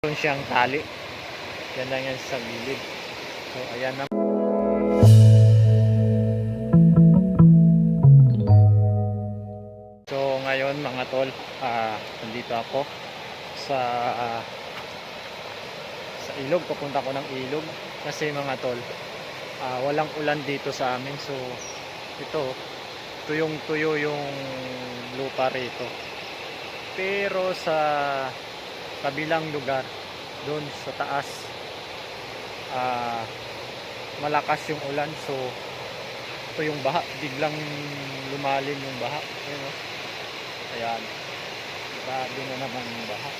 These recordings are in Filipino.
Meron siyang tali. Yan lang yan sa gilid. So, ayan na. So, ngayon mga tol, ah, nandito ako sa ah, sa ilog. Papunta ko ng ilog. Kasi mga tol, ah, walang ulan dito sa amin. So, ito, tuyong tuyo yung lupa rito. Pero sa kabilang lugar, doon sa taas, ah, malakas yung ulan. So, ito yung baha, biglang lumalim yung baha. Ayan, oh. Ayan. Grabe na naman yung baha.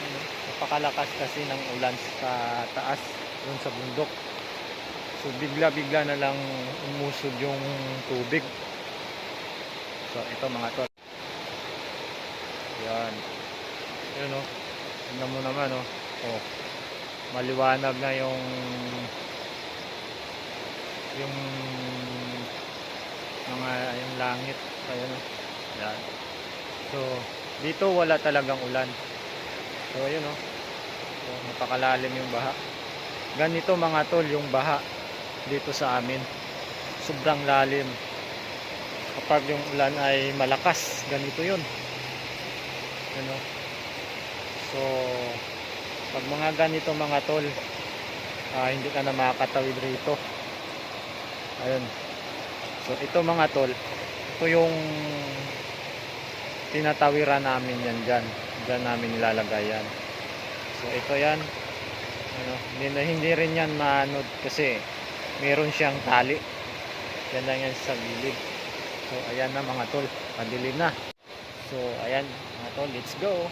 Ayan, oh. Napakalakas kasi ng ulan sa taas, doon sa bundok. So, bigla-bigla na lang umusod yung tubig. So, ito mga tol. Ayan. Ayan, oh. Tingnan mo naman, oh. Oh. Maliwanag na yung yung mga yung langit. Ayun oh. yan. So dito wala talagang ulan. So ayun oh so, napakalalim yung baha. Ganito mga tol yung baha dito sa amin. Sobrang lalim. Kapag yung ulan ay malakas ganito yun. Ano so pag mga ganito mga tol ah, hindi ka na makakatawid rito. Ayun. So ito mga tol ito yung tinatawiran namin yan dyan. Dyan namin nilalagay yan. So ito yan. Ano, hindi, hindi rin yan maanod kasi meron siyang tali. Yan lang yan sa gilid. So ayan na mga tol. Madilim na. So ayan mga tol let's go